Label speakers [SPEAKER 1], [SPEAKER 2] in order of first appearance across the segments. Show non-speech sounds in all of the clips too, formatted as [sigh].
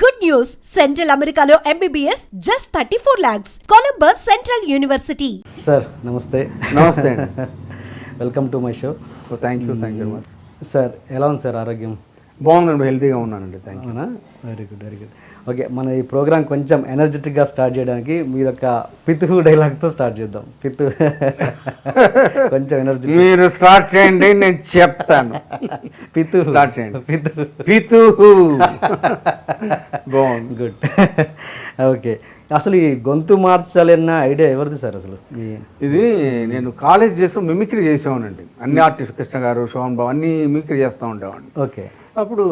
[SPEAKER 1] Good news! Central Americano MBBS just 34 lakhs. Columbus Central University.
[SPEAKER 2] Sir నమస్తే
[SPEAKER 3] నమస్తే
[SPEAKER 2] welcome to my show
[SPEAKER 3] thank you thank you
[SPEAKER 2] sir ఎలా ఉంది sir ఆరోగ్యం
[SPEAKER 3] బాగుందండి హెల్తీగా ఉన్నానండి. Thank you
[SPEAKER 2] very good very good okay మన ఈ ప్రోగ్రామ్ కొంచెం ఎనర్జెటిక్గా స్టార్ట్ చేయడానికి మీరు ఒక పితు డైలాగ్తో స్టార్ట్ చేద్దాం. పితు [laughs] కొంచెం ఎనర్జీ
[SPEAKER 3] మీరు స్టార్ట్ చేయండి నేను చెప్తాను. [laughs]
[SPEAKER 2] పితు
[SPEAKER 3] Start చేయండి.
[SPEAKER 2] పితు
[SPEAKER 3] పితు [laughs] బాగుంది.
[SPEAKER 2] గుడ్ ఓకే అసలు ఈ గొంతు మార్చాలన్న ఐడియా ఎవరిది సార్ అసలు?
[SPEAKER 3] ఇది నేను కాలేజ్ చేస్తూ మిమిక్రీ చేసేవాడినండి. అన్ని ఆర్టిస్ట్ కృష్ణ గారు శోభన్ బాబు అన్ని మిమిక్రీ చేస్తూ ఉండేవాడిని.
[SPEAKER 2] ఓకే
[SPEAKER 3] అప్పుడు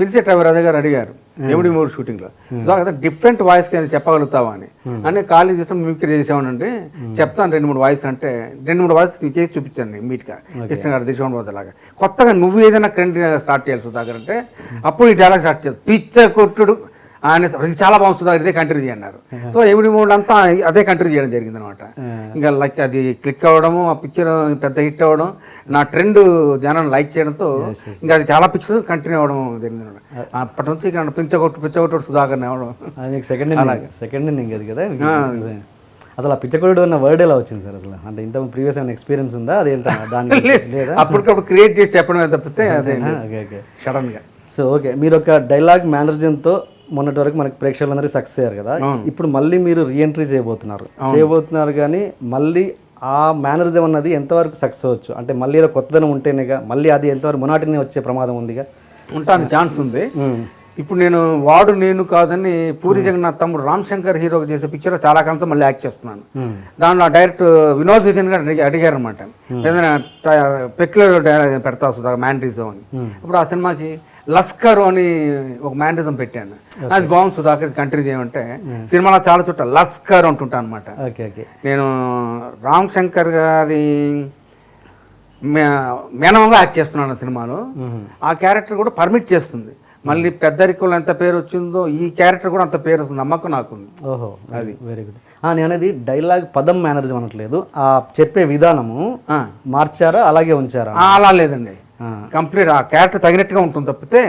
[SPEAKER 3] పిలిచే రవి గారు అడిగారు ఎమిడి మూడు షూటింగ్లో? కదా డిఫరెంట్ వాయిస్ కానీ చెప్పగలుగుతావా? అని. అని కాలేజ్ చేస్తాం మిమిక్రీ చేసామనంటే చెప్తాను రెండు మూడు వాయిస్ అంటే రెండు మూడు వాయిస్ చేసి చూపించండి మీట్గా. కృష్ణ గారు దిశవన్ లాగా. కొత్తగా నువ్వు ఏదైనా కంటి స్టార్ట్ చేయాలి సుధాకర్ అంటే అప్పుడు ఈ డైలాగ్ స్టార్ట్ చేయాలి. పిచ్చ కొట్టుడు. ఆయన చాలా బాగుంది సుధాకర్ ఇదే కంటిన్యూ అన్నారు సో ఎమిడి మూడు అంతా అదే కంటిన్యూ చేయడం జరిగింది అనమాట ఇంకా లైక్ అది క్లిక్ అవ్వడము ఆ పిక్చర్ పెద్ద హిట్ అవ్వడం నా ట్రెండ్ జనం లైక్ చేయడంతో ఇంకా అది చాలా పిక్చర్స్ కంటిన్యూ అవ్వడం జరిగింది అనమాట అప్పటి నుంచి ఇక పిచ్చగొట్టు పిచ్చగొట్టు సుధాకర్ అవ్వడం
[SPEAKER 2] సెకండ్ సెకండ్ ఇన్నింగ్ అది కదా? అసలు ఆ పిచ్చకొడు అన్న వర్డ్ ఎలా వచ్చింది సార్ అసలు? అంటే ఇంత ప్రీవియస్ ఏమైనా ఎక్స్పీరియన్స్ ఉందా? అదేంటా దాని లేదా.
[SPEAKER 3] అప్పటికప్పుడు క్రియేట్ చేసి చెప్పడమే తప్పితే అదే
[SPEAKER 2] ఓకే ఓకే.
[SPEAKER 3] సడన్గా.
[SPEAKER 2] So okay. మీరు ఒక డైలాగ్ మేనర్జన్తో మొన్నటి వరకు మనకి ప్రేక్షకులందరికీ సక్సెస్ అయ్యారు కదా. ఇప్పుడు మళ్ళీ మీరు రీఎంట్రీ చేయబోతున్నారు. చేయబోతున్నారు కానీ మళ్ళీ ఆ మేనరిజం అన్నది ఎంతవరకు సక్సెస్ అవ్వచ్చు? అంటే మళ్ళీ ఏదో కొత్తదనం ఉంటేనేగా మళ్ళీ అది ఎంతవరకు మొనాటిని వచ్చే ప్రమాదం ఉందిగా?
[SPEAKER 3] ఉంటాను ఛాన్స్ ఉంది. ఇప్పుడు నేను వాడు నేను కాదని పూరి జగన్నాథ్ తమ్ముడు రామ్ శంకర్ హీరోగా చేసే పిక్చర్ చాలా కాలంతో మళ్ళీ యాక్ట్ చేస్తున్నాను. దాంట్లో డైరెక్ట్ వినోద్ విజయన్ గారు అడిగి- అడిగారు అనమాట ఏదైనా పెక్యులర్ డైలాగ్ పెడతా వస్తుందా మ్యాండ్రిజం అని. ఇప్పుడు ఆ సినిమాకి లస్కర్ అని ఒక మ్యాండ్రిజం పెట్టాను. అది బాగుంది సుధాకర్ కంటిన్యూ చేయమంటే. సినిమాలో చాలా చుట్ట లస్కర్ అంటుంటాను అనమాట
[SPEAKER 2] ఓకే ఓకే.
[SPEAKER 3] నేను రామ్ శంకర్ గారి మే- మేనమామగా యాక్ట్ చేస్తున్నాను సినిమాలో. ఆ క్యారెక్టర్ కూడా పర్మిట్ చేస్తుంది. మళ్ళీ పెద్దరికంలో ఎంత పేరు వచ్చిందో ఈ క్యారెక్టర్ కూడా అంత పేరు వస్తుంది. నమ్మకం నాకుంది.
[SPEAKER 2] ఓహో అది. వెరీ గుడ్ నేను అనేది డైలాగ్ పదం మేనరిజం అనట్లేదు. ఆ చెప్పే విధానము. మార్చారా అలాగే ఉంచారా?
[SPEAKER 3] అలా లేదండి. కంప్లీట్ ఆ క్యారెక్టర్ తగినట్టుగా ఉంటుంది తప్పితే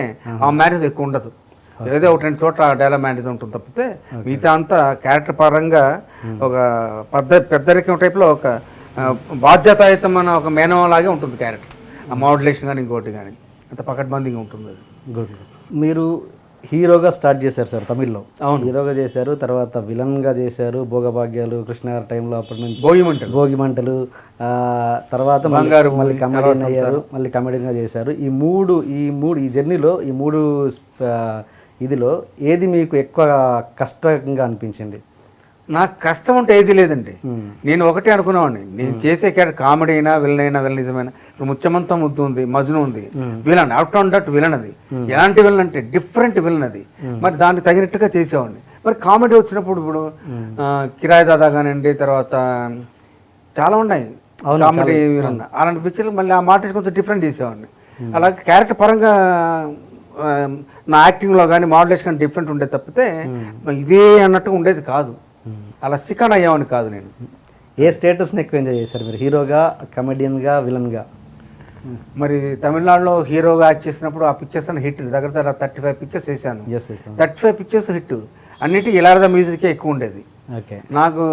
[SPEAKER 3] ఆ మ్యారేజ్ ఎక్కువ ఉండదు. ఏదో ఒకటి రెండు చోట్ల డైలాగ్ మ్యారేజ్ ఉంటుంది తప్పితే మిగతా అంతా క్యారెక్టర్ పరంగా ఒక పెద్ద పెద్దరికం టైప్లో ఒక బాధ్యతాయుతమైన ఒక మేనవం లాగే ఉంటుంది క్యారెక్టర్ ఆ మోడ్యులేషన్ కానీ ఇంకోటి కానీ అంత పకడ్బందీగా ఉంటుంది అది.
[SPEAKER 2] గుడ్. మీరు హీరోగా స్టార్ట్ చేశారు సార్ తమిళ్ళో.
[SPEAKER 3] అవును.
[SPEAKER 2] హీరోగా చేశారు తర్వాత విలన్గా చేశారు భోగభాగ్యాలు కృష్ణ గారి టైంలో అప్పటి నుంచి
[SPEAKER 3] భోగిమంటలు.
[SPEAKER 2] భోగి మంటలు ఆ, తర్వాత మళ్ళీ-
[SPEAKER 3] బంగారు
[SPEAKER 2] మళ్ళీ కమెడియన్ అయ్యారు మళ్ళీ కమెడియన్గా చేశారు. ఈ మూడు ఈ మూడు ఈ జర్నీలో ఈ మూడు ఇదిలో ఏది మీకు ఎక్కువ కష్టంగా అనిపించింది?
[SPEAKER 3] నాకు కష్టం అంటే ఏది లేదండి. నేను ఒకటే అనుకునేవాడిని. నేను చేసే క్యారెక్టర్ కామెడీ అయినా విలన్ అయినా విలనిజమైనా ఇప్పుడు ముచ్చమంతం ముద్దు ఉంది మజ్ను ఉంది. Villain out and out villain అది. ఎలాంటి విలన్ అంటే డిఫరెంట్ విలన్ అది. మరి దానికి తగినట్టుగా చేసేవాడిని. మరి కామెడీ వచ్చినప్పుడు ఇప్పుడు కిరాయి దాదా కానివ్వండి తర్వాత చాలా ఉన్నాయి. కామెడీ విలన్ అలాంటి పిక్చర్లు మళ్ళీ ఆ మాట కొంచెం డిఫరెంట్ చేసేవాడిని. అలాగే క్యారెక్టర్ పరంగా నా యాక్టింగ్లో కానీ మోడలేషన్ కానీ డిఫరెంట్ ఉండేది తప్పితే ఇదే అన్నట్టుగా ఉండేది కాదు. అలా స్టికాన్ అయ్యామని కాదు నేను.
[SPEAKER 2] ఏ స్టేటస్ని ఎక్కువ ఎంజాయ్ చేశారు మీరు? హీరోగా కమెడియన్గా విలన్గా?
[SPEAKER 3] మరి తమిళనాడులో హీరోగా యాక్ట్ చేసినప్పుడు ఆ పిక్చర్స్ అని హిట్. దగ్గర దగ్గర థర్టీ ఫైవ్ పిక్చర్స్ వేసాను థర్టీ ఫైవ్ పిక్చర్స్ హిట్. అన్నిటి ఇలారద మ్యూజికే ఎక్కువ ఉండేది.
[SPEAKER 2] ఓకే.
[SPEAKER 3] నాకు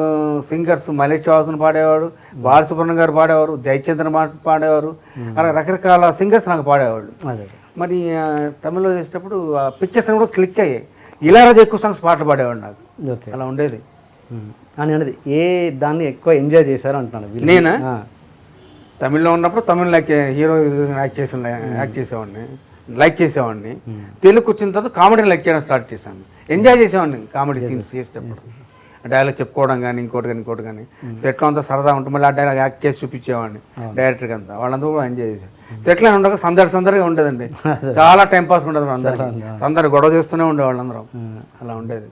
[SPEAKER 3] సింగర్స్ మలేష్ వాసన్ పాడేవాడు బాలసుబ్రహ్మణ్యం గారు పాడేవారు జయచంద్ర పాడేవారు అలా రకరకాల సింగర్స్ నాకు పాడేవాళ్ళు.
[SPEAKER 2] అదే.
[SPEAKER 3] మరి తమిళ్ళో చేసేటప్పుడు ఆ పిక్చర్స్ కూడా క్లిక్ అయ్యాయి. ఇలారాజు ఎక్కువ సాంగ్స్ పాటలు పాడేవాడు నాకు. అలా ఉండేది.
[SPEAKER 2] అని అనేది ఏ దాన్ని ఎక్కువ ఎంజాయ్ చేశారు అంటున్నాను విలన్.
[SPEAKER 3] నేనా? తమిళ్ళో ఉన్నప్పుడు తమిళ లైక్ హీరో యాక్ట్ చేసి యాక్ట్ చేసేవాడిని. లైక్ చేసేవాడిని. తెలుగు వచ్చిన తర్వాత కామెడీని లైక్ చేయడం స్టార్ట్ చేశాను. ఎంజాయ్ చేసేవాడిని కామెడీ సీన్స్ చేసేటప్పుడు. డైలాగ్ చెప్పుకోవడం కానీ ఇంకోటి కానీ ఇంకోటి కానీ సెట్లో అంతా సరదా ఉంటుంది మళ్ళీ ఆ డైలాగ్ యాక్ట్ చేసి చూపించేవాడిని డైరెక్టర్కి అంతా. వాళ్ళందరూ కూడా ఎంజాయ్ చేశారు సెట్లో ఉండగా సందడి సందడిగా ఉండేదండి. [laughs] చాలా టైం పాస్ ఉండదు అందరికి సందడి గొడవ చేస్తూనే ఉండే వాళ్ళందరం అలా ఉండేది.